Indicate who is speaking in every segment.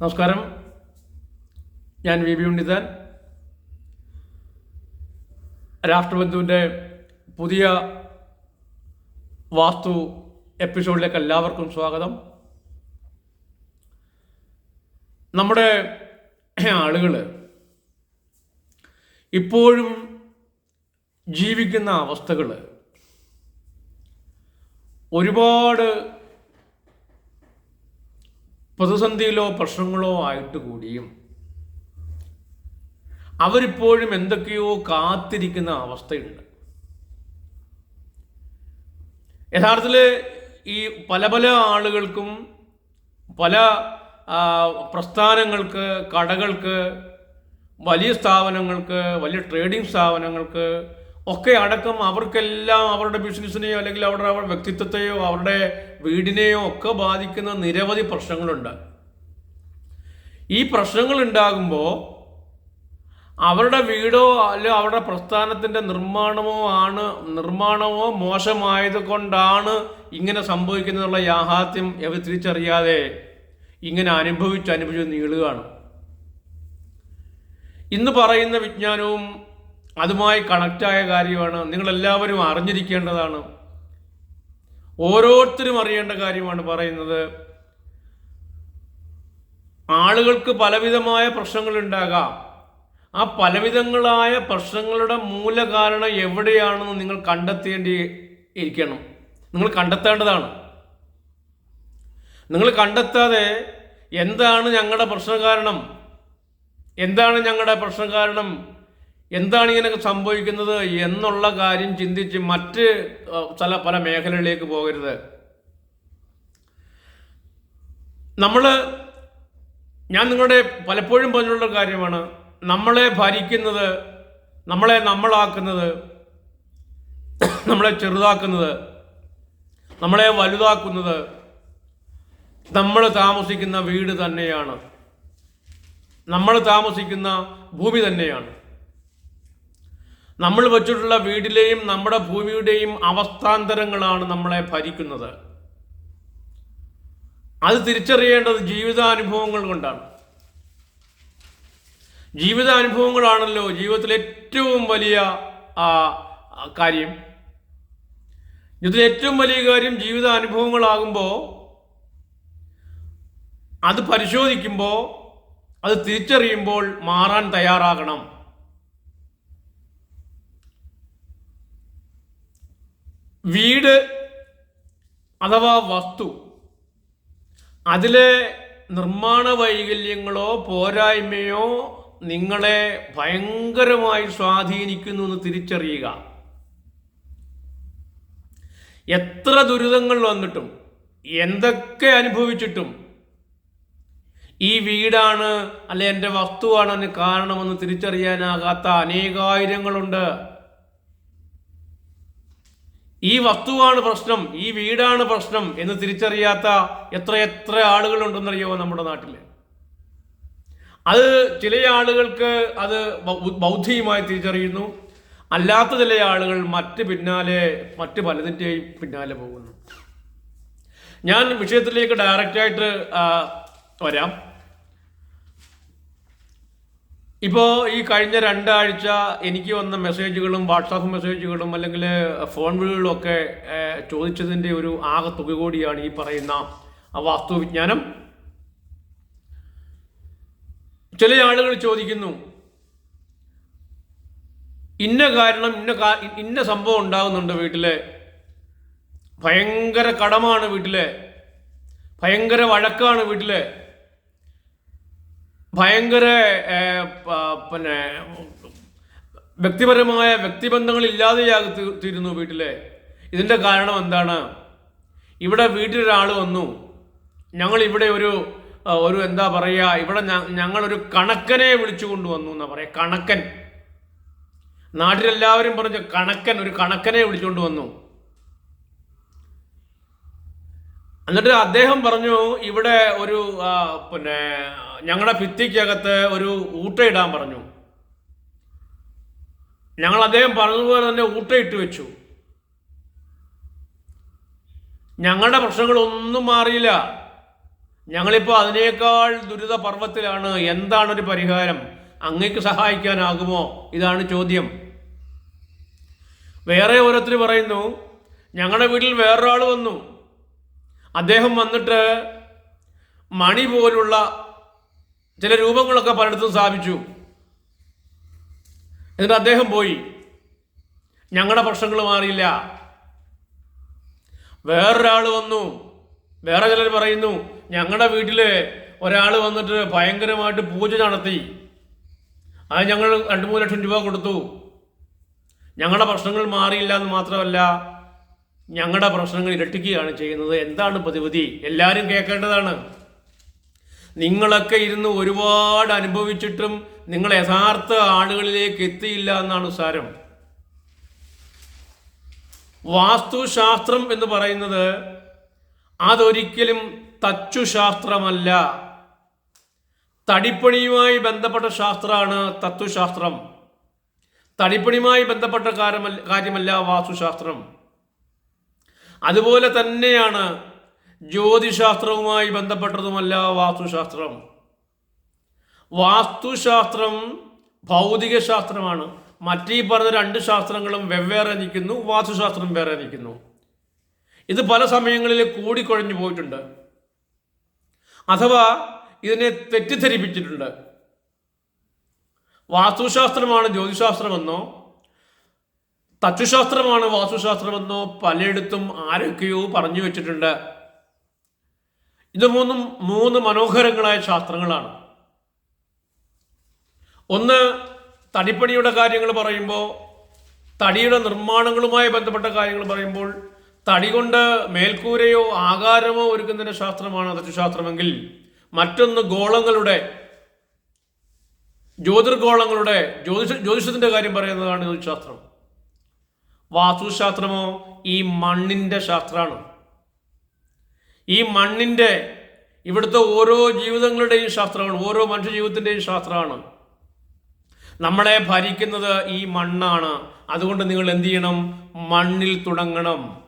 Speaker 1: നമസ്കാരം. ഞാൻ V B ഉണ്ണിതാൻ. രാഷ്ട്രബന്ധുവിന്റെ പുതിയ വാസ്തു എപ്പിസോഡിലേക്ക് എല്ലാവർക്കും സ്വാഗതം. നമ്മുടെ ആളുകൾ ഇപ്പോഴും ജീവിക്കുന്ന അവസ്ഥകൾ ഒരുപാട് പ്രതിസന്ധിയിലോ പ്രശ്നങ്ങളോ ആയിട്ട് കൂടിയും അവരിപ്പോഴും എന്തൊക്കെയോ കാത്തിരിക്കുന്ന അവസ്ഥയുണ്ട്. യഥാർത്ഥത്തിൽ ഈ പല പല ആളുകൾക്കും പല പ്രസ്ഥാനങ്ങൾക്ക് കടകൾക്ക് വലിയ സ്ഥാപനങ്ങൾക്ക് വലിയ ട്രേഡിംഗ് സ്ഥാപനങ്ങൾക്ക് ഒക്കെ അടക്കം അവർക്കെല്ലാം അവരുടെ ബിസിനസ്സിനെയോ അല്ലെങ്കിൽ അവരുടെ അവരുടെ വ്യക്തിത്വത്തെയോ അവരുടെ വീടിനെയോ ഒക്കെ ബാധിക്കുന്ന നിരവധി പ്രശ്നങ്ങളുണ്ട്. ഈ പ്രശ്നങ്ങൾ ഉണ്ടാകുമ്പോൾ അവരുടെ വീടോ അല്ല അവരുടെ പ്രസ്ഥാനത്തിന്റെ നിർമ്മാണമോ ആണ് നിർമ്മാണമോ മോശമായത് കൊണ്ടാണ് ഇങ്ങനെ സംഭവിക്കുന്നതിനുള്ള യാഥാർത്ഥ്യം ഇവർ തിരിച്ചറിയാതെ ഇങ്ങനെ അനുഭവിച്ച് അനുഭവിച്ച് നീളുകയാണ്. ഇന്ന് പറയുന്ന വിജ്ഞാനവും അതുമായി കണക്റ്റായ കാര്യമാണ്. നിങ്ങളെല്ലാവരും അറിഞ്ഞിരിക്കേണ്ടതാണ്. ഓരോരുത്തരും അറിയേണ്ട കാര്യമാണ് പറയുന്നത്. ആളുകൾക്ക് പലവിധമായ പ്രശ്നങ്ങൾ ഉണ്ടാകാം. ആ പലവിധങ്ങളായ പ്രശ്നങ്ങളുടെ മൂലകാരണം എവിടെയാണെന്ന് നിങ്ങൾ കണ്ടെത്തേണ്ടി ഇരിക്കണം. നിങ്ങൾ കണ്ടെത്തേണ്ടതാണ്. നിങ്ങൾ കണ്ടെത്താതെ എന്താണ് ഞങ്ങളുടെ പ്രശ്ന കാരണം? എന്താണ് ഞങ്ങളുടെ പ്രശ്ന കാരണം? എന്താണ് ഇങ്ങനെ സംഭവിക്കുന്നത് എന്നുള്ള കാര്യം ചിന്തിച്ച് മറ്റ് ചില പല മേഖലകളിലേക്ക് പോകരുത്. നമ്മൾ ഞാൻ നിങ്ങളുടെ പലപ്പോഴും പറഞ്ഞുള്ള കാര്യമാണ്. നമ്മളെ ഭരിക്കുന്നത് നമ്മളെ നമ്മളാക്കുന്നത് നമ്മളെ ചെറുതാക്കുന്നത് നമ്മളെ വലുതാക്കുന്നത് നമ്മൾ താമസിക്കുന്ന വീട് തന്നെയാണ്. നമ്മൾ താമസിക്കുന്ന ഭൂമി തന്നെയാണ്. നമ്മൾ വച്ചിട്ടുള്ള വീടിലെയും നമ്മുടെ ഭൂമിയുടെയും അവസ്ഥാന്തരങ്ങളാണ് നമ്മളെ ഭരിക്കുന്നത്. അത് തിരിച്ചറിയേണ്ടത് ജീവിതാനുഭവങ്ങൾ കൊണ്ടാണ്. ജീവിതാനുഭവങ്ങളാണല്ലോ ജീവിതത്തിലെ ഏറ്റവും വലിയ കാര്യം. ഇതിൽ ഏറ്റവും വലിയ കാര്യം ജീവിതാനുഭവങ്ങളാകുമ്പോൾ അത് പരിശോധിക്കുമ്പോൾ അത് തിരിച്ചറിയുമ്പോൾ മാറാൻ തയ്യാറാകണം. വീട് അഥവാ വസ്തു അതിലെ നിർമ്മാണ വൈകല്യങ്ങളോ പോരായ്മയോ നിങ്ങളെ ഭയങ്കരമായി സ്വാധീനിക്കുന്നു എന്ന് തിരിച്ചറിയുക. എത്ര ദുരിതങ്ങൾ വന്നിട്ടും എന്തൊക്കെ അനുഭവിച്ചിട്ടും ഈ വീടാണ് അല്ലെ എന്റെ വസ്തുവാണ് അതിന് കാരണമെന്ന് തിരിച്ചറിയാനാകാത്ത അനേകായിരങ്ങളുണ്ട്. ഈ വസ്തുവാണ് പ്രശ്നം ഈ വീടാണ് പ്രശ്നം എന്ന് തിരിച്ചറിയാത്ത എത്രയെത്ര എത്ര ആളുകളുണ്ടെന്നറിയോ നമ്മുടെ നാട്ടിൽ അത് ചില ആളുകൾക്ക് അത് ബൗദ്ധികമായി തിരിച്ചറിയുന്നു. അല്ലാത്ത ചില ആളുകൾ മറ്റ് പിന്നാലെ മറ്റ് പലതിന്റെയും പിന്നാലെ പോകുന്നു. ഞാൻ വിഷയത്തിലേക്ക് ഡയറക്റ്റായിട്ട് വരാം. ഇപ്പോൾ ഈ കഴിഞ്ഞ രണ്ടാഴ്ച എനിക്ക് വന്ന മെസ്സേജുകളും വാട്സാപ്പ് മെസ്സേജുകളും അല്ലെങ്കിൽ ഫോൺ വിളികളൊക്കെ ചോദിച്ചതിന്റെ ഒരു ആകെ തുക കൂടിയാണ് ഈ പറയുന്ന വാസ്തുവിജ്ഞാനം ചില ആളുകൾ ചോദിക്കുന്നു ഇന്ന കാരണം ഇന്ന ഇന്ന സംഭവം ഉണ്ടാകുന്നുണ്ട് വീട്ടിലെ. ഭയങ്കര കടമാണ് വീട്ടിലെ. ഭയങ്കര വഴക്കാണ് വീട്ടിലെ. ഭയങ്കര പിന്നെ വ്യക്തിപരമായ വ്യക്തിബന്ധങ്ങൾ ഇല്ലാതെയാകി തീരുന്നു വീട്ടിലെ. ഇതിന്റെ കാരണം എന്താണ്? ഇവിടെ വീട്ടിലൊരാൾ വന്നു. ഞങ്ങൾ ഇവിടെ ഒരു ഒരു എന്താ പറയുക ഇവിടെ ഞങ്ങളൊരു കണക്കനെ വിളിച്ചു കൊണ്ടുവന്നു എന്നാ പറയാ കണക്കൻ. നാട്ടിലെല്ലാവരും പറഞ്ഞ കണക്കൻ ഒരു കണക്കനെ വിളിച്ചുകൊണ്ട് വന്നു. എന്നിട്ട് അദ്ദേഹം പറഞ്ഞു ഇവിടെ ഒരു പിന്നെ ഞങ്ങളുടെ ഭിത്തിക്കകത്ത് ഒരു ഊട്ടയിടാൻ പറഞ്ഞു. ഞങ്ങൾ അദ്ദേഹം പറഞ്ഞതുപോലെ തന്നെ ഊട്ടയിട്ട് വെച്ചു. ഞങ്ങളുടെ പ്രശ്നങ്ങളൊന്നും മാറിയില്ല. ഞങ്ങളിപ്പോൾ അതിനേക്കാൾ ദുരിത പർവത്തിലാണ്. എന്താണ് ഒരു പരിഹാരം? അങ്ങേക്ക് സഹായിക്കാനാകുമോ? ഇതാണ് ചോദ്യം. വേറെ ഓരോരുത്തർ പറയുന്നു ഞങ്ങളുടെ വീട്ടിൽ വേറൊരാൾ വന്നു. അദ്ദേഹം വന്നിട്ട് മണി പോലുള്ള ചില രൂപങ്ങളൊക്കെ പലയിടത്തും സ്ഥാപിച്ചു. എന്നിട്ട് അദ്ദേഹം പോയി. ഞങ്ങളുടെ പ്രശ്നങ്ങൾ മാറിയില്ല. വേറൊരാൾ വന്നു. വേറെ ചിലർ പറയുന്നു ഞങ്ങളുടെ വീട്ടിൽ ഒരാൾ വന്നിട്ട് ഭയങ്കരമായിട്ട് പൂജ നടത്തി. അത് ഞങ്ങൾ രണ്ട് മൂന്ന് ലക്ഷം രൂപ കൊടുത്തു. ഞങ്ങളുടെ പ്രശ്നങ്ങൾ മാറിയില്ല എന്ന് മാത്രമല്ല ഞങ്ങളുടെ പ്രശ്നങ്ങൾ ഇരട്ടിക്കുകയാണ് ചെയ്യുന്നത്. എന്താണ് പ്രതിവിധി? എല്ലാവരും കേൾക്കേണ്ടതാണ് നിങ്ങളൊക്കെ ഇരുന്ന് ഒരുപാട് അനുഭവിച്ചിട്ടും നിങ്ങൾ യഥാർത്ഥ ആളുകളിലേക്ക് എത്തിയില്ല എന്നാണ് സാരം. വാസ്തുശാസ്ത്രം എന്ന് പറയുന്നത് അതൊരിക്കലും തച്ചുശാസ്ത്രമല്ല. തടിപ്പണിയുമായി ബന്ധപ്പെട്ട ശാസ്ത്രമാണ് തത്വശാസ്ത്രം. തടിപ്പണിയുമായി ബന്ധപ്പെട്ട കാര്യമല്ല കാര്യമല്ല വാസ്തുശാസ്ത്രം. അതുപോലെ തന്നെയാണ് ജ്യോതിശാസ്ത്രവുമായി ബന്ധപ്പെട്ടതുമല്ല വാസ്തുശാസ്ത്രം. വാസ്തുശാസ്ത്രം ഭൗതിക ശാസ്ത്രമാണ് മറ്റീ പറഞ്ഞ രണ്ട് ശാസ്ത്രങ്ങളും വെവ്വേറെ നിൽക്കുന്നു വാസ്തുശാസ്ത്രം വേറെ നിൽക്കുന്നു. ഇത് പല സമയങ്ങളിൽ കൂടിക്കുഴഞ്ഞു പോയിട്ടുണ്ട്. അഥവാ ഇതിനെ തെറ്റിദ്ധരിപ്പിച്ചിട്ടുണ്ട്. വാസ്തുശാസ്ത്രമാണ് ജ്യോതിശാസ്ത്രമെന്നോ തച്ചുശാസ്ത്രമാണ് വാസ്തുശാസ്ത്രമെന്നോ പലയിടത്തും ആരൊക്കെയോ പറഞ്ഞു വെച്ചിട്ടുണ്ട്. ഇത് മൂന്നും മൂന്ന് മനോഹരങ്ങളായ ശാസ്ത്രങ്ങളാണ്. ഒന്ന് തടിപ്പണിയുടെ കാര്യങ്ങൾ പറയുമ്പോൾ തടിയുടെ നിർമ്മാണങ്ങളുമായി ബന്ധപ്പെട്ട കാര്യങ്ങൾ പറയുമ്പോൾ തടി കൊണ്ട് മേൽക്കൂരയോ ആകാരമോ ഒരുക്കുന്നതിന് ശാസ്ത്രമാണ് തച്ചുശാസ്ത്രമെങ്കിൽ മറ്റൊന്ന് ഗോളങ്ങളുടെ ജ്യോതിർഗോളങ്ങളുടെ ജ്യോതിഷ ജ്യോതിഷത്തിന്റെ കാര്യം പറയുന്നതാണ് ജ്യോതിശാസ്ത്രം വാസ്തുശാസ്ത്രമോ? ഈ മണ്ണിന്റെ ശാസ്ത്രമാണ്. ഈ മണ്ണിന്റെ ഇവിടുത്തെ ഓരോ ജീവിതങ്ങളുടെയും ശാസ്ത്രമാണ്. ഓരോ മനുഷ്യ ജീവിതത്തിന്റെയും ശാസ്ത്രമാണ്. നമ്മളെ ഭരിക്കുന്നത് ഈ മണ്ണാണ്. അതുകൊണ്ട് നിങ്ങൾ എന്ത് ചെയ്യണം? മണ്ണിൽ തുടങ്ങണം.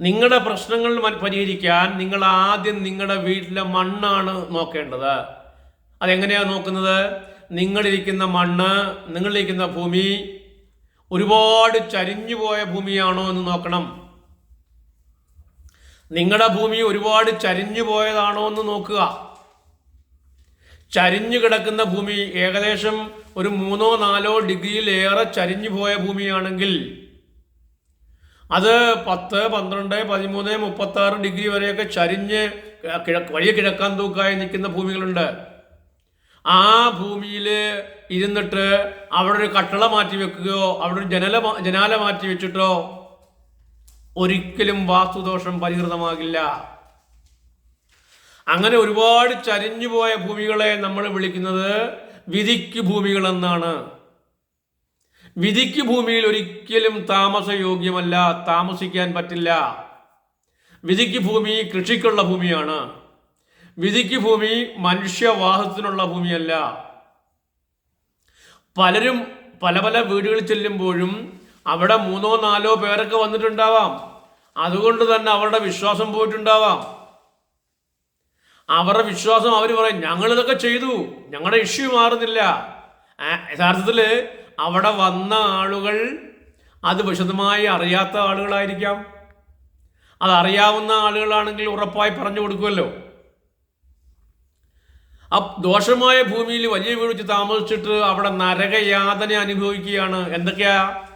Speaker 1: നിങ്ങളുടെ പ്രശ്നങ്ങൾ പരിഹരിക്കാൻ നിങ്ങൾ ആദ്യം നിങ്ങളുടെ വീട്ടിലെ മണ്ണാണ് നോക്കേണ്ടത്. അതെങ്ങനെയാണ് നോക്കുന്നത്? നിങ്ങളിരിക്കുന്ന മണ്ണ് നിങ്ങളിരിക്കുന്ന ഭൂമി ഒരുപാട് ചരിഞ്ഞു പോയ ഭൂമിയാണോ എന്ന് നോക്കണം. നിങ്ങളുടെ ഭൂമി ഒരുപാട് ചരിഞ്ഞു പോയതാണോ എന്ന് നോക്കുക. ചരിഞ്ഞു കിടക്കുന്ന ഭൂമി ഏകദേശം ഒരു മൂന്നോ നാലോ ഡിഗ്രിയിലേറെ ചരിഞ്ഞു പോയ ഭൂമിയാണെങ്കിൽ അത് പത്ത് പന്ത്രണ്ട് പതിമൂന്ന് മുപ്പത്തി ഡിഗ്രി വരെയൊക്കെ ചരിഞ്ഞ് വലിയ കിഴക്കാൻ തൂക്കായി നിൽക്കുന്ന ഭൂമികളുണ്ട്. ആ ഭൂമിയിൽ ഇരുന്നിട്ട് അവിടെ ഒരു കട്ടള മാറ്റി വെക്കുകയോ അവിടെ ഒരു ജനല ജനാല മാറ്റി വെച്ചിട്ടോ ഒരിക്കലും വാസ്തുദോഷം പരിഹൃതമാകില്ല. അങ്ങനെ ഒരുപാട് ചരിഞ്ഞു പോയ ഭൂമികളെ നമ്മൾ വിളിക്കുന്നത് വിധിക്ക് ഭൂമികൾ എന്നാണ് വിധിക്ക് ഭൂമിയിൽ ഒരിക്കലും താമസയോഗ്യമല്ല താമസിക്കാൻ പറ്റില്ല. വിധിക്ക് ഭൂമി കൃഷിക്കുള്ള ഭൂമിയാണ്. വിധിക്ക് ഭൂമി മനുഷ്യവാഹത്തിനുള്ള ഭൂമിയല്ല. പലരും പല പല വീടുകളിൽ ചെല്ലുമ്പോഴും അവിടെ മൂന്നോ നാലോ പേരൊക്കെ വന്നിട്ടുണ്ടാവാം. അതുകൊണ്ട് തന്നെ അവരുടെ വിശ്വാസം പോയിട്ടുണ്ടാവാം. അവരുടെ വിശ്വാസം അവർ പറയും ഞങ്ങൾ ഇതൊക്കെ ചെയ്തു. ഞങ്ങളുടെ ഇഷ്യൂ മാറുന്നില്ല. യഥാർത്ഥത്തിൽ അവിടെ വന്ന ആളുകൾ അത് വിശദമായി അറിയാത്ത ആളുകളായിരിക്കാം. അത് അറിയാവുന്ന ആളുകളാണെങ്കിൽ ഉറപ്പായി പറഞ്ഞു കൊടുക്കുമല്ലോ. ആ ദോഷമായ ഭൂമിയിൽ വലിയ വീഴ്ച താമസിച്ചിട്ട് അവിടെ നരകയാതന അനുഭവിക്കുകയാണ്. എന്തൊക്കെയാ?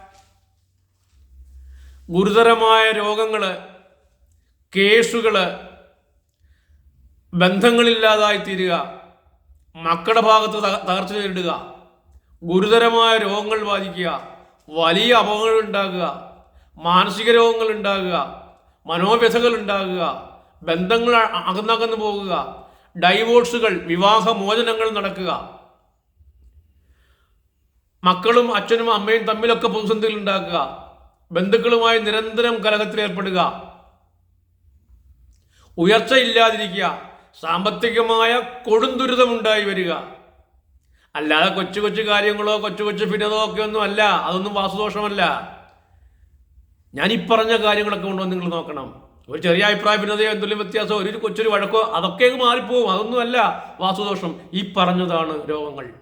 Speaker 1: ഗുരുതരമായ രോഗങ്ങൾ കേസുകൾ ബന്ധങ്ങളില്ലാതായി തീരുക മക്കളുടെ ഭാഗത്ത് തക- തകർച്ച നേരിടുക ഗുരുതരമായ രോഗങ്ങൾ ബാധിക്കുക വലിയ അപകടങ്ങൾ ഉണ്ടാകുക മാനസിക രോഗങ്ങൾ ഉണ്ടാകുക മനോവ്യഥകൾ ഉണ്ടാകുക ബന്ധങ്ങൾ അകന്നകന്നു പോകുക ഡൈവോഴ്സുകൾ വിവാഹമോചനങ്ങൾ നടക്കുക. മക്കളും അച്ഛനും അമ്മയും തമ്മിലൊക്കെ പ്രതിസന്ധികൾ ഉണ്ടാക്കുക. ബന്ധുക്കളുമായി നിരന്തരം കലഹത്തിൽ ഏർപ്പെടുക. ഉയർച്ച ഇല്ലാതിരിക്കുക. സാമ്പത്തികമായ കൊടുന്തുരിതമുണ്ടായി വരിക. അല്ലാതെ കൊച്ചു കൊച്ചു കാര്യങ്ങളോ കൊച്ചു കൊച്ചു ഭിന്നതോ ഒക്കെ ഒന്നും അല്ല. അതൊന്നും വാസുദോഷമല്ല. ഞാൻ ഈ പറഞ്ഞ കാര്യങ്ങളൊക്കെ കൊണ്ടുവന്ന് നിങ്ങൾ നോക്കണം. ഒരു ചെറിയ അഭിപ്രായ ഭിന്നതയോ എന്തെങ്കിലും വ്യത്യാസമോ ഒരു കൊച്ചൊരു വഴക്കോ അതൊക്കെ മാറിപ്പോവും. അതൊന്നുമല്ല വാസുദോഷം. ഈ പറഞ്ഞതാണ് രോഗങ്ങൾ.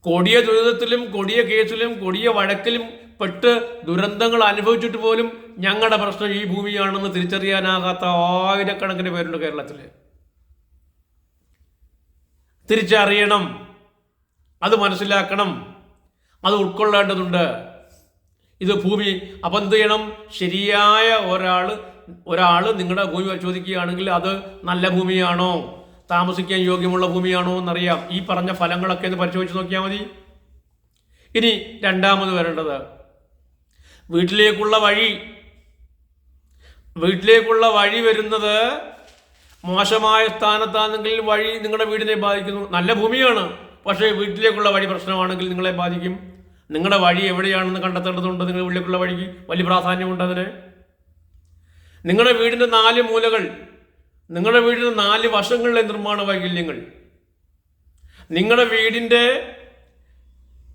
Speaker 1: കൊടിയ ദുരിതത്തിലും കൊടിയ കേസിലും കൊടിയ വഴക്കിലും പെട്ട് ദുരന്തങ്ങൾ അനുഭവിച്ചിട്ട് പോലും ഞങ്ങളുടെ പ്രശ്നം ഈ ഭൂമിയാണെന്ന് തിരിച്ചറിയാനാകാത്ത ആയിരക്കണക്കിന് പേരുണ്ട് കേരളത്തിൽ തിരിച്ചറിയണം. അത് മനസ്സിലാക്കണം. അത് ഉൾക്കൊള്ളേണ്ടതുണ്ട്. ഇത് ഭൂമി അപ്പം എന്ത് ചെയ്യണം ശരിയായ ഒരാൾ ഒരാൾ നിങ്ങളുടെ ഭൂമി പരിശോധിക്കുകയാണെങ്കിൽ അത് നല്ല ഭൂമിയാണോ? താമസിക്കാൻ യോഗ്യമുള്ള ഭൂമിയാണോ എന്നറിയാം. ഈ പറഞ്ഞ ഫലങ്ങളൊക്കെ ഒന്ന് പരിശോധിച്ച് നോക്കിയാൽ മതി. ഇനി രണ്ടാമത് വരേണ്ടത്. വീട്ടിലേക്കുള്ള വഴി. വീട്ടിലേക്കുള്ള വഴി വരുന്നത് മോശമായ സ്ഥാനത്താണെങ്കിൽ വഴി നിങ്ങളുടെ വീടിനെ ബാധിക്കുന്നു. നല്ല ഭൂമിയാണ്. പക്ഷേ വീട്ടിലേക്കുള്ള വഴി പ്രശ്നമാണെങ്കിൽ നിങ്ങളെ ബാധിക്കും. നിങ്ങളുടെ വഴി എവിടെയാണെന്ന് കണ്ടെത്തേണ്ടതുണ്ട് നിങ്ങളുടെ വീട്ടിലേക്കുള്ള വഴിക്ക് വലിയ പ്രാധാന്യമുണ്ട് അതിന്. നിങ്ങളുടെ വീടിന്റെ നാല് മൂലകൾ നിങ്ങളുടെ വീടിന്റെ നാല് വശങ്ങളിലെ നിർമ്മാണ വൈകല്യങ്ങൾ നിങ്ങളുടെ വീടിന്റെ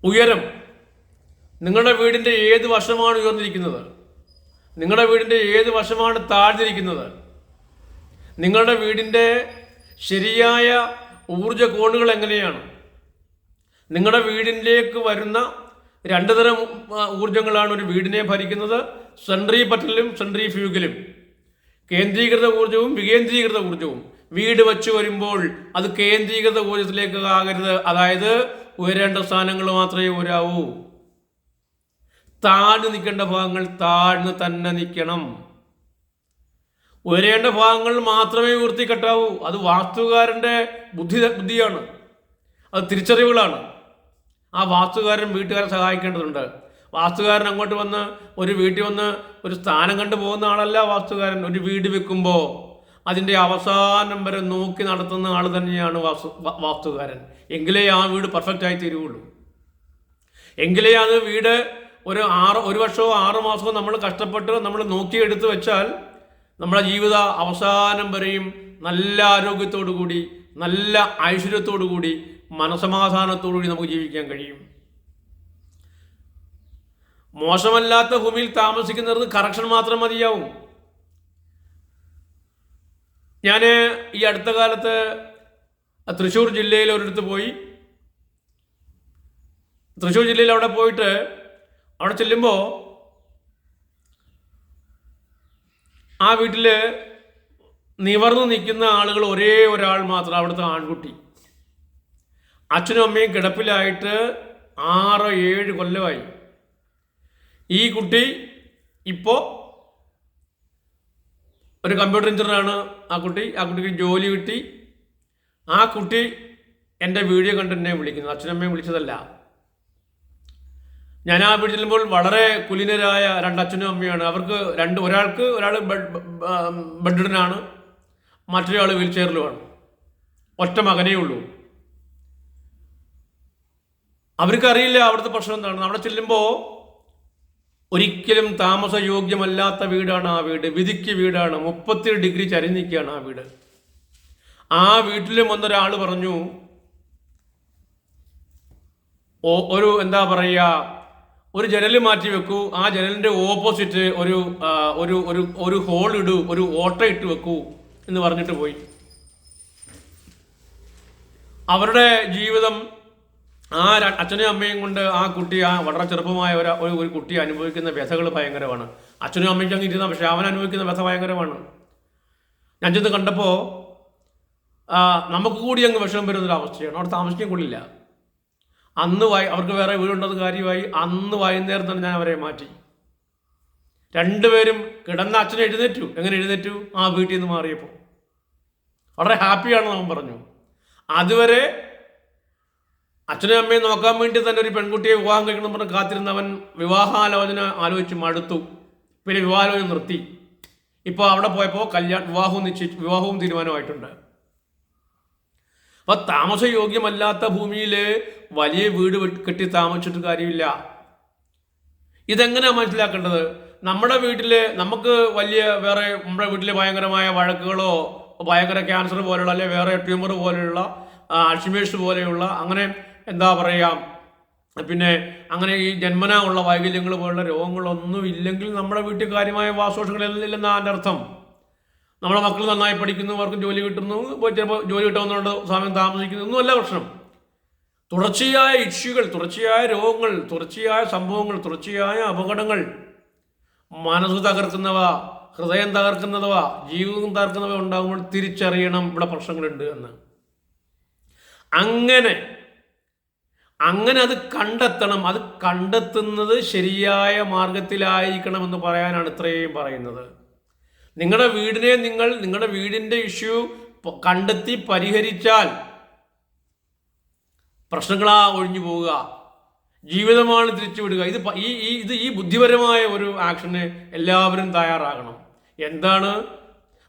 Speaker 1: ഉയരം നിങ്ങളുടെ വീടിന്റെ ഏത് വശമാണ് ഉയർന്നിരിക്കുന്നത് നിങ്ങളുടെ വീടിന്റെ ഏത് വശമാണ് താഴ്ന്നിരിക്കുന്നത് നിങ്ങളുടെ വീടിന്റെ ശരിയായ ഊർജ കോണുകൾ എങ്ങനെയാണ് നിങ്ങളുടെ വീടിലേക്ക് വരുന്ന രണ്ട് തരം ഊർജങ്ങളാണ് ഒരു വീടിനെ ഭരിക്കുന്നത്. സെൻട്രി പറ്റലും സെൻട്രി ഫ്യൂഗലും. കേന്ദ്രീകൃത ഊർജവും വികേന്ദ്രീകൃത ഊർജവും വീട് വച്ചു വരുമ്പോൾ അത് കേന്ദ്രീകൃത ഊർജത്തിലേക്ക് ആകരുത്. അതായത് ഉയരേണ്ട സ്ഥാനങ്ങൾ മാത്രമേ ഉയരാവൂ താഴ്ന്നു നിൽക്കേണ്ട ഭാഗങ്ങൾ താഴ്ന്നു തന്നെ നിൽക്കണം. ഉയരേണ്ട ഭാഗങ്ങൾ മാത്രമേ ഉയർത്തിക്കെട്ടാവൂ അത് വാസ്തുകാരന്റെ ബുദ്ധി ബുദ്ധിയാണ്. അത് തിരിച്ചറിവുകളാണ്. ആ വാസ്തുകാരൻ വീട്ടുകാരെ സഹായിക്കേണ്ടതുണ്ട്. വാസ്തുകാരൻ അങ്ങോട്ട് വന്ന് ഒരു വീട്ടിൽ വന്ന് ഒരു സ്ഥാനം കണ്ടു പോകുന്ന ആളല്ല വാസ്തുകാരൻ. ഒരു വീട് വെക്കുമ്പോൾ അതിന്റെ അവസാനം വരെ നോക്കി നടത്തുന്ന ആൾ തന്നെയാണ് വാസ്തു വാസ്തുകാരൻ. എങ്കിലേ ആ വീട് പെർഫെക്റ്റ് ആയി തീരുകയുള്ളൂ. എങ്കിലേ അത് വീട് ഒരു ആറ് ഒരു വർഷമോ ആറ് മാസമോ നമ്മൾ കഷ്ടപ്പെട്ട് നമ്മൾ നോക്കിയെടുത്ത് വെച്ചാൽ നമ്മുടെ ജീവിത അവസാനം വരെയും നല്ല ആരോഗ്യത്തോടു കൂടി നല്ല ഐശ്വര്യത്തോടു കൂടി മനസമാധാനത്തോടു കൂടി നമുക്ക് ജീവിക്കാൻ കഴിയും. മോശമല്ലാത്ത ഭൂമിയിൽ താമസിക്കുന്നത് കറക്ഷൻ മാത്രം മതിയാവും. ഞാൻ ഈ അടുത്ത കാലത്ത് തൃശ്ശൂർ ജില്ലയിൽ ഒരിടത്ത് പോയി. തൃശ്ശൂർ ജില്ലയിൽ അവിടെ പോയിട്ട് അവിടെ ചെല്ലുമ്പോൾ ആ വീട്ടിൽ നിവർന്നു നിൽക്കുന്ന ആളുകൾ ഒരേ ഒരാൾ മാത്രം അവിടുത്തെ ആൺകുട്ടി. അച്ഛനും അമ്മയും കിടപ്പിലായിട്ട് ആറ് ഏഴ് കൊല്ലമായി. ഈ കുട്ടി ഇപ്പോൾ ഒരു കമ്പ്യൂട്ടർ എഞ്ചിനീയറാണ് ആ കുട്ടി ആ കുട്ടിക്ക് ജോലി കിട്ടി. ആ കുട്ടി എന്റെ വീഡിയോ കണ്ട് എന്നെ വിളിക്കുന്നത് അച്ഛനമ്മയും വിളിച്ചതല്ല. ഞാൻ ആ വീട്ടിൽ ചെല്ലുമ്പോൾ വളരെ കുലീനരായ രണ്ട് അച്ഛനും അമ്മയാണ് അവർക്ക് രണ്ട് ഒരാൾക്ക് ഒരാൾ ബെഡിഡനാണ് മറ്റൊരാൾ വീൽ ചെയറിലുമാണ് ഒറ്റ മകനേ ഉള്ളൂ. അവർക്കറിയില്ല അവിടുത്തെ പ്രശ്നം എന്താണ് അവിടെ ചെല്ലുമ്പോൾ ഒരിക്കലും താമസയോഗ്യമല്ലാത്ത വീടാണ് ആ വീട്. വിധിക്ക് വീടാണ്. മുപ്പത്തി ഡിഗ്രി ചരിഞ്ഞിരിക്കുകയാണ് ആ വീട്. ആ വീട്ടിലും വന്നൊരാൾ പറഞ്ഞു ഓ- ഒരു എന്താ പറയുക ഒരു ജനൽ മാറ്റി വെക്കൂ. ആ ജനലിന്റെ ഓപ്പോസിറ്റ് ഒരു ഒരു ഒരു ഒരു ഹോൾ ഇടൂ. ഒരു ഓട്ട ഇട്ട് വെക്കൂ. എന്ന് പറഞ്ഞിട്ട് പോയി. അവരുടെ ജീവിതം ആ അച്ഛനെയും അച്ഛനും അമ്മയും കൊണ്ട് ആ കുട്ടി ആ വളരെ ചെറുപ്പമായ ഒരു ഒരു കുട്ടി അനുഭവിക്കുന്ന വ്യഥകൾ ഭയങ്കരമാണ്. അച്ഛനും അമ്മയ്ക്ക് അങ്ങ് ഇരുന്ന പക്ഷെ അവൻ അനുഭവിക്കുന്ന വ്യഥ ഭയങ്കരമാണ്. ഞാൻ ചെന്ന് കണ്ടപ്പോൾ നമുക്ക് കൂടി അങ്ങ് വിഷമം വരുന്നൊരു അവസ്ഥയാണ്. അവിടെ താമസിക്കാൻ കൊള്ളില്ല. അന്ന് വായി അവർക്ക് വേറെ വീടുണ്ടത് കാര്യമായി അന്ന് വൈകുന്നേരം തന്നെ ഞാൻ അവരെ മാറ്റി. രണ്ടുപേരും കിടന്ന അച്ഛനെ എഴുന്നേറ്റു. എങ്ങനെ എഴുന്നേറ്റു? ആ വീട്ടിൽ നിന്ന് മാറിയപ്പോൾ വളരെ ഹാപ്പിയാണെന്ന് അവൻ പറഞ്ഞു. അതുവരെ അച്ഛനും അമ്മയും നോക്കാൻ വേണ്ടി തന്നെ ഒരു പെൺകുട്ടിയെ വിവാഹം കഴിക്കണം പറഞ്ഞ് കാത്തിരുന്നവൻ വിവാഹാലോചന ആലോചിച്ച് മടുത്തു. പിന്നെ വിവാഹാലോചന നിർത്തി. ഇപ്പോൾ അവിടെ പോയപ്പോൾ കല്യാണ വിവാഹവും നിശ്ചയി വിവാഹവും തീരുമാനമായിട്ടുണ്ട്. അപ്പൊ താമസയോഗ്യമല്ലാത്ത ഭൂമിയിൽ വലിയ വീട് കെട്ടി താമസിച്ചിട്ട് കാര്യമില്ല. ഇതെങ്ങനെയാണ് മനസ്സിലാക്കേണ്ടത്? നമ്മുടെ വീട്ടിൽ നമുക്ക് വലിയ വേറെ നമ്മുടെ വീട്ടിൽ ഭയങ്കരമായ വഴക്കുകളോ ഭയങ്കര ക്യാൻസർ പോലെയുള്ള അല്ലെങ്കിൽ വേറെ ട്യൂമർ പോലെയുള്ള അൾഷിമേഴ്സ് പോലെയുള്ള അങ്ങനെ എന്താ പറയുക പിന്നെ അങ്ങനെ ഈ ജന്മന ഉള്ള വൈകല്യങ്ങൾ പോലുള്ള രോഗങ്ങളൊന്നും ഇല്ലെങ്കിൽ നമ്മുടെ വീട്ടിൽ കാര്യമായ വാസോഷങ്ങളില്ലെന്നാ എന്റെ അർത്ഥം. നമ്മുടെ മക്കൾ നന്നായി പഠിക്കുന്നു അവർക്കും ജോലി കിട്ടുന്നു ചിലപ്പോൾ ജോലി കിട്ടാവുന്നതുകൊണ്ട് സമയം താമസിക്കുന്നു ഒന്നുമല്ല പ്രശ്നം. തുടർച്ചയായ ഇഷ്യൂകൾ തുടർച്ചയായ രോഗങ്ങൾ തുടർച്ചയായ സംഭവങ്ങൾ തുടർച്ചയായ അപകടങ്ങൾ മനസ്സ് തകർക്കുന്നവ ഹൃദയം തകർക്കുന്നവ ജീവിതം തകർക്കുന്നവ ഉണ്ടാകുമ്പോൾ തിരിച്ചറിയണം ഇവിടെ പ്രശ്നങ്ങളുണ്ട് എന്ന്. അങ്ങനെ അങ്ങനെ അത് കണ്ടെത്തണം. അത് കണ്ടെത്തുന്നത് ശരിയായ മാർഗത്തിലായിരിക്കണം എന്ന് പറയാനാണ് ഇത്രയും പറയുന്നത്. നിങ്ങളുടെ വീടിനെ നിങ്ങൾ നിങ്ങളുടെ വീടിന്റെ ഇഷ്യൂ കണ്ടെത്തി പരിഹരിച്ചാൽ പ്രശ്നങ്ങളാ ഒഴിഞ്ഞു പോവുക. ജീവിതമാണ് തിരിച്ചുവിടുക. ഇത് ഈ ഇത് ഈ ബുദ്ധിപരമായ ഒരു ആക്ഷന് എല്ലാവരും തയ്യാറാകണം. എന്താണ്?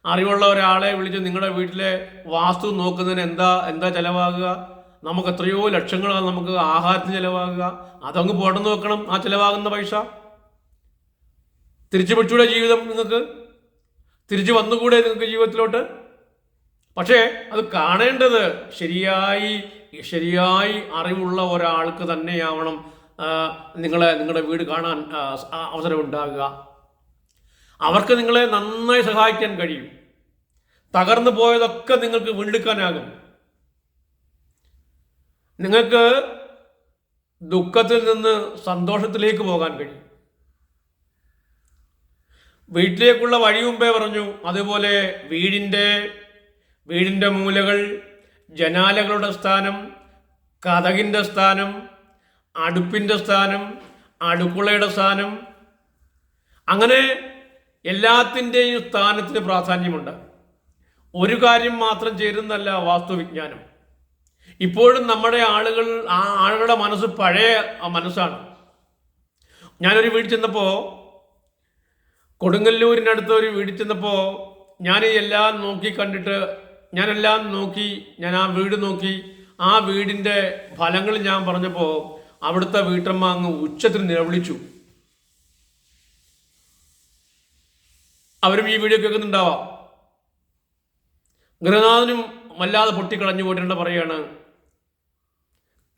Speaker 1: അറിവുള്ള ഒരാളെ വിളിച്ച് നിങ്ങളുടെ വീട്ടിലെ വാസ്തു നോക്കുന്നതിന് എന്താ എന്താ ചിലവാകുക? നമുക്ക് എത്രയോ ലക്ഷങ്ങളാണ് നമുക്ക് ആഹാരത്തിന് ചിലവാകുക. അതങ്ങ് പോട്ടം നോക്കണം ആ ചിലവാകുന്ന പൈസ. തിരിച്ചു പിടിച്ചൂടെ ജീവിതം നിങ്ങൾക്ക്? തിരിച്ചു വന്നുകൂടെ നിങ്ങൾക്ക് ജീവിതത്തിലോട്ട്? പക്ഷേ അത് കാണേണ്ടത് ശരിയായി ശരിയായി അറിവുള്ള ഒരാൾക്ക് തന്നെയാവണം നിങ്ങളെ നിങ്ങളുടെ വീട് കാണാൻ അവസരം ഉണ്ടാകുക അവർക്ക് നിങ്ങളെ നന്നായി സഹായിക്കാൻ കഴിയും. തകർന്നു പോയതൊക്കെ നിങ്ങൾക്ക് വീണ്ടെടുക്കാനാകും. നിങ്ങൾക്ക് ദുഃഖത്തിൽ നിന്ന് സന്തോഷത്തിലേക്ക് പോകാൻ കഴിയും. വീട്ടിലേക്കുള്ള വഴി മുമ്പേ പറഞ്ഞു അതുപോലെ വീടിന്റെ വീടിന്റെ മൂലകൾ ജനാലകളുടെ സ്ഥാനം കഥകിന്റെ സ്ഥാനം അടുപ്പിന്റെ സ്ഥാനം അടുക്കളയുടെ സ്ഥാനം. അങ്ങനെ എല്ലാത്തിന്റെയും സ്ഥാനത്തിന് പ്രാധാന്യമുണ്ട്. ഒരു കാര്യം മാത്രം ചേരുന്നല്ല വാസ്തുവിജ്ഞാനം. ഇപ്പോഴും നമ്മുടെ ആളുകൾ ആ ആളുകളുടെ മനസ്സ് പഴയ മനസ്സാണ്. ഞാനൊരു വീട്ടിൽ ചെന്നപ്പോൾ കൊടുങ്ങല്ലൂരിനടുത്ത് ഒരു വീട്ടിൽ ചെന്നപ്പോൾ ഞാൻ എല്ലാം നോക്കി കണ്ടിട്ട് ഞാനെല്ലാം നോക്കി ഞാൻ ആ വീട് നോക്കി ആ വീടിന്റെ ഫലങ്ങൾ ഞാൻ പറഞ്ഞപ്പോൾ അവിടുത്തെ വീട്ടമ്മ അങ്ങ് ഉച്ചത്തിൽ നിലവിളിച്ചു. അവരും ഈ വീഡിയോ കേൾക്കുന്നുണ്ടാവാം. ഗൃഹനാഥനും വല്ലാതെ പൊട്ടിക്കളഞ്ഞു പോയിട്ടുണ്ട് പറയാണ്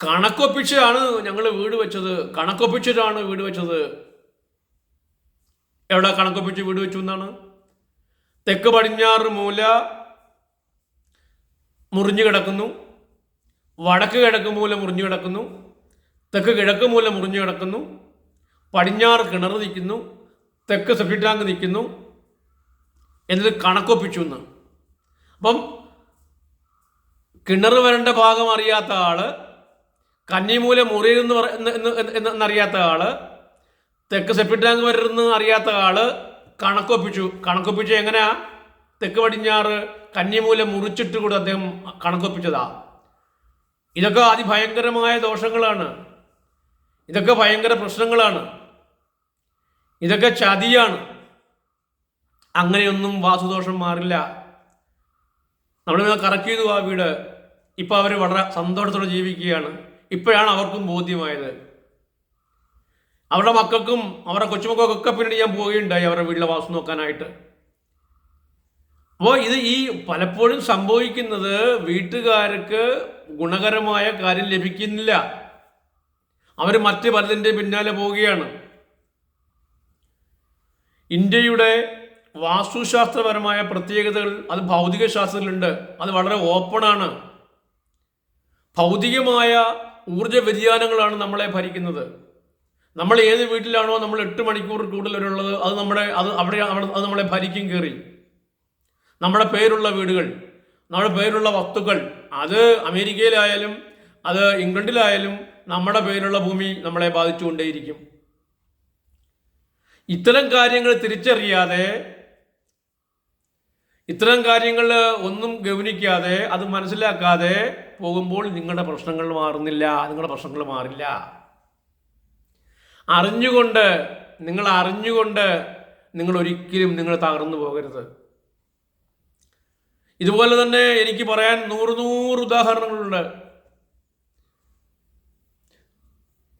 Speaker 1: കണക്കൊപ്പിച്ചാണ് ഞങ്ങൾ വീട് വെച്ചത്. കണക്കൊപ്പിച്ചിട്ടാണ് വീട് വെച്ചത്. എവിടെ കണക്കൊപ്പിച്ച് വീട് വെച്ചു എന്നാണ്? തെക്ക് പടിഞ്ഞാറ് മൂല മുറിഞ്ഞു കിടക്കുന്നു. വടക്ക് കിഴക്ക് മൂല മുറിഞ്ഞു കിടക്കുന്നു. തെക്ക് കിഴക്ക് മൂല മുറിഞ്ഞു കിടക്കുന്നു. പടിഞ്ഞാറ് കിണർ നിൽക്കുന്നു. തെക്ക് സെപ്റ്റി ടാങ്ക് നിൽക്കുന്നു. എന്നിട്ട് കണക്കൊപ്പിച്ചു എന്ന് അപ്പം കിണർ വരേണ്ട ഭാഗം അറിയാത്ത ആൾ മുറിയിൽ നിന്ന് എന്ന് എന്ന് എന്ന് എന്നറിയാത്ത ആൾ തെക്ക് സെപ്റ്റി ടാങ്ക് വരരുന്ന് അറിയാത്ത ആൾ കണക്കൊപ്പിച്ചു. കണക്കൊപ്പിച്ചു എങ്ങനെയാ തെക്ക് പടിഞ്ഞാറ് കന്നിമൂല മുറിച്ചിട്ട് കൂടെ അദ്ദേഹം കണക്കൊപ്പിച്ചതാ. ഇതൊക്കെ അതിഭയങ്കരമായ ദോഷങ്ങളാണ്. ഇതൊക്കെ ഭയങ്കര പ്രശ്നങ്ങളാണ്. ഇതൊക്കെ ചതിയാണ്. അങ്ങനെയൊന്നും വാസുദോഷം മാറില്ല. നമ്മൾ കറക്റ്റ് ചെയ്തു ആ വീട്. ഇപ്പം അവർ വളരെ സന്തോഷത്തോടെ ജീവിക്കുകയാണ്. ഇപ്പോഴാണ് അവർക്കും ബോധ്യമായത്. അവരുടെ മക്കൾക്കും അവരുടെ കൊച്ചുമക്കൾക്കൊക്കെ പിന്നീട് ഞാൻ പോവുകയുണ്ടായി അവരുടെ വീട്ടിലെ വാസം നോക്കാനായിട്ട്. അപ്പോൾ ഇത് ഈ പലപ്പോഴും സംഭവിക്കുന്നത് വീട്ടുകാർക്ക് ഗുണകരമായ കാര്യം ലഭിക്കുന്നില്ല. അവർ മറ്റ് പലതിന്റെ പിന്നാലെ പോവുകയാണ്. ഇന്ത്യയുടെ വാസ്തുശാസ്ത്രപരമായ പ്രത്യേകതകൾ അത് ഭൗതിക ശാസ്ത്രത്തിലുണ്ട് അത് വളരെ ഓപ്പണാണ് ഭൗതികമായ ഊർജ വ്യതിയാനങ്ങളാണ് നമ്മളെ ഭരിക്കുന്നത്. നമ്മൾ ഏത് വീട്ടിലാണോ നമ്മൾ എട്ട് മണിക്കൂർ കൂടുതലുള്ളത് അത് നമ്മുടെ അത് അവിടെ അത് നമ്മളെ ഭരിക്കും കയറി നമ്മുടെ പേരുള്ള വീടുകൾ നമ്മുടെ പേരുള്ള വസ്തുക്കൾ അത് അമേരിക്കയിലായാലും അത് ഇംഗ്ലണ്ടിലായാലും നമ്മുടെ പേരുള്ള ഭൂമി നമ്മളെ ബാധിച്ചുകൊണ്ടേയിരിക്കും. ഇത്തരം കാര്യങ്ങൾ തിരിച്ചറിയാതെ ഇത്തരം കാര്യങ്ങൾ ഒന്നും ഗൗനിക്കാതെ അത് മനസ്സിലാക്കാതെ പോകുമ്പോൾ നിങ്ങളുടെ പ്രശ്നങ്ങൾ മാറുന്നില്ല നിങ്ങളുടെ പ്രശ്നങ്ങൾ മാറില്ല. അറിഞ്ഞുകൊണ്ട് നിങ്ങൾ അറിഞ്ഞുകൊണ്ട് നിങ്ങൾ ഒരിക്കലും നിങ്ങൾ തകർന്നു പോകരുത്. ഇതുപോലെ തന്നെ എനിക്ക് പറയാൻ നൂറ് നൂറ് ഉദാഹരണങ്ങളുണ്ട്.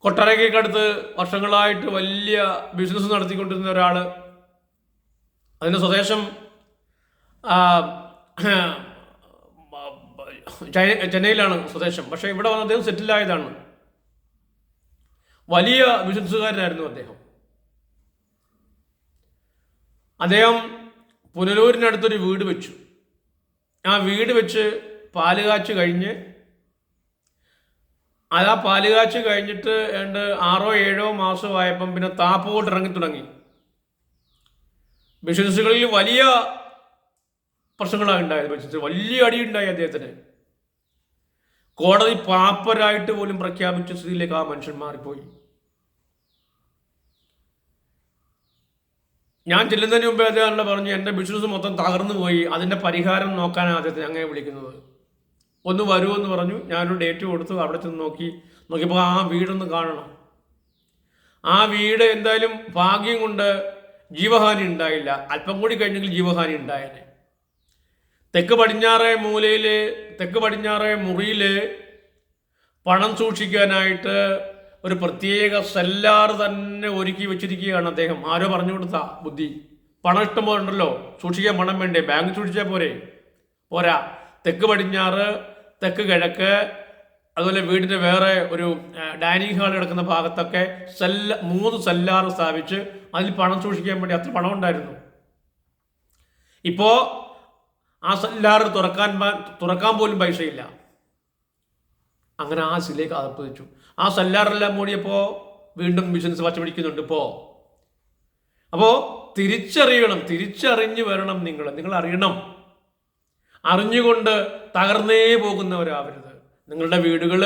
Speaker 1: കൊട്ടാരക്കടുത്ത് വർഷങ്ങളായിട്ട് വലിയ ബിസിനസ് നടത്തിക്കൊണ്ടിരുന്ന ഒരാൾ അതിന്റെ സ്വദേശം ചെന്നൈയിലാണ് സ്വദേശം. പക്ഷേ ഇവിടെ വന്ന് അദ്ദേഹം സെറ്റിലായതാണ് വലിയ ബിസിനസ്സുകാരനായിരുന്നു അദ്ദേഹം. അദ്ദേഹം പുനലൂരിനടുത്തൊരു വീട് വെച്ചു. ആ വീട് വെച്ച് പാൽ കാച്ച് കഴിഞ്ഞ് അത് ആ പാൽ കാച്ച് കഴിഞ്ഞിട്ട് ഏണ്ട് ആറോ ഏഴോ മാസമായപ്പം പിന്നെ താപ്പോട്ട് ഇറങ്ങി തുടങ്ങി. ബിസിനസ്സുകളിൽ വലിയ പ്രശ്നങ്ങളാണ് ഉണ്ടായത്. പക്ഷേ വലിയ അടി അടിയുണ്ടായി അദ്ദേഹത്തിന്. കോടതി പാപ്പരായിട്ട് പോലും പ്രഖ്യാപിച്ച സ്ഥിതിയിലേക്ക് ആ മനുഷ്യൻ മാറിപ്പോയി. ഞാൻ ചെല്ലുന്നതിന് മുമ്പേ അദ്ദേഹം പറഞ്ഞു എന്റെ ബിസിനസ് മൊത്തം തകർന്നു പോയി. അതിന്റെ പരിഹാരം നോക്കാനാണ് അദ്ദേഹത്തെ അങ്ങനെ വിളിക്കുന്നത്. ഒന്ന് വരൂ എന്ന് പറഞ്ഞു. ഞാനൊരു ഡേറ്റ് കൊടുത്തു. അവിടെ ചെന്ന് നോക്കി. നോക്കിയപ്പോൾ ആ വീടൊന്ന് കാണണം. ആ വീട് എന്തായാലും ഭാഗ്യം കൊണ്ട് ജീവഹാനി ഉണ്ടായില്ല. അല്പം കൂടി കഴിഞ്ഞെങ്കിൽ ജീവഹാനി ഉണ്ടായേനെ. തെക്ക് പടിഞ്ഞാറേ മൂലയിൽ തെക്ക് പടിഞ്ഞാറേ മുറിയിൽ പണം സൂക്ഷിക്കാനായിട്ട് ഒരു പ്രത്യേക സെല്ലാർ തന്നെ ഒരുക്കി വെച്ചിരിക്കുകയാണ് അദ്ദേഹം. ആരോ പറഞ്ഞു കൊടുത്ത ബുദ്ധി. പണം ഇഷ്ടം പോലെ ഉണ്ടല്ലോ. സൂക്ഷിക്കാൻ പണം വേണ്ടേ? ബാങ്ക് സൂക്ഷിച്ചാൽ പോരെ? പോരാ. തെക്ക് പടിഞ്ഞാറ് തെക്ക് കിഴക്ക് അതുപോലെ വീടിന്റെ വേറെ ഒരു ഡൈനിങ് ഹാൾ കിടക്കുന്ന ഭാഗത്തൊക്കെ സെല്ല മൂന്ന് സെല്ലാർ സ്ഥാപിച്ച് അതിൽ പണം സൂക്ഷിക്കാൻ വേണ്ടി അത്ര പണം ഉണ്ടായിരുന്നു ഇപ്പോൾ ആ സല്ലാർ തുറക്കാൻ തുറക്കാൻ പോലും പൈസയില്ല. അങ്ങനെ ആ സിലേക്ക് വെച്ചു ആ സല്ലാറെല്ലാം മൂടിയപ്പോൾ വീണ്ടും ബിസിനസ് വച്ച പിടിക്കുന്നുണ്ട് അപ്പോൾ തിരിച്ചറിയണം തിരിച്ചറിഞ്ഞു വരണം നിങ്ങൾ നിങ്ങൾ അറിയണം. അറിഞ്ഞുകൊണ്ട് തകർന്നേ പോകുന്നവരാവരുത്. നിങ്ങളുടെ വീടുകൾ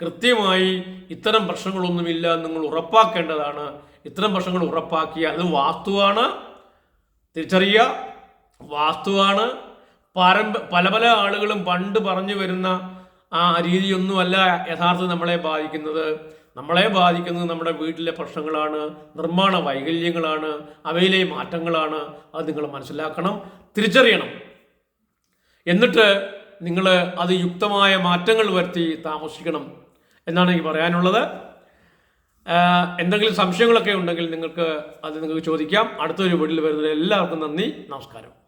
Speaker 1: കൃത്യമായി ഇത്തരം പ്രശ്നങ്ങളൊന്നുമില്ല നിങ്ങൾ ഉറപ്പാക്കേണ്ടതാണ്. ഇത്തരം പ്രശ്നങ്ങൾ ഉറപ്പാക്കിയ അത് വാസ്തുവാണ്. തിരിച്ചറിയുക വാസ്തുവാണ്. പാരമ്പ പല പല ആളുകളും പണ്ട് പറഞ്ഞു വരുന്ന ആ രീതിയൊന്നുമല്ല യഥാർത്ഥം നമ്മളെ ബാധിക്കുന്നത്. നമ്മളെ ബാധിക്കുന്നത് നമ്മുടെ വീട്ടിലെ പ്രശ്നങ്ങളാണ് നിർമ്മാണ വൈകല്യങ്ങളാണ് അവയിലെ മാറ്റങ്ങളാണ്. അത് നിങ്ങൾ മനസ്സിലാക്കണം തിരിച്ചറിയണം. എന്നിട്ട് നിങ്ങൾ അത് യുക്തമായ മാറ്റങ്ങൾ വരുത്തി താമസിക്കണം എന്നാണ് എനിക്ക് പറയാനുള്ളത്. എന്തെങ്കിലും സംശയങ്ങളൊക്കെ ഉണ്ടെങ്കിൽ നിങ്ങൾക്ക് അത് നിങ്ങൾക്ക് ചോദിക്കാം. അടുത്തൊരു വീട്ടിൽ വരുന്നത് എല്ലാവർക്കും നന്ദി നമസ്കാരം.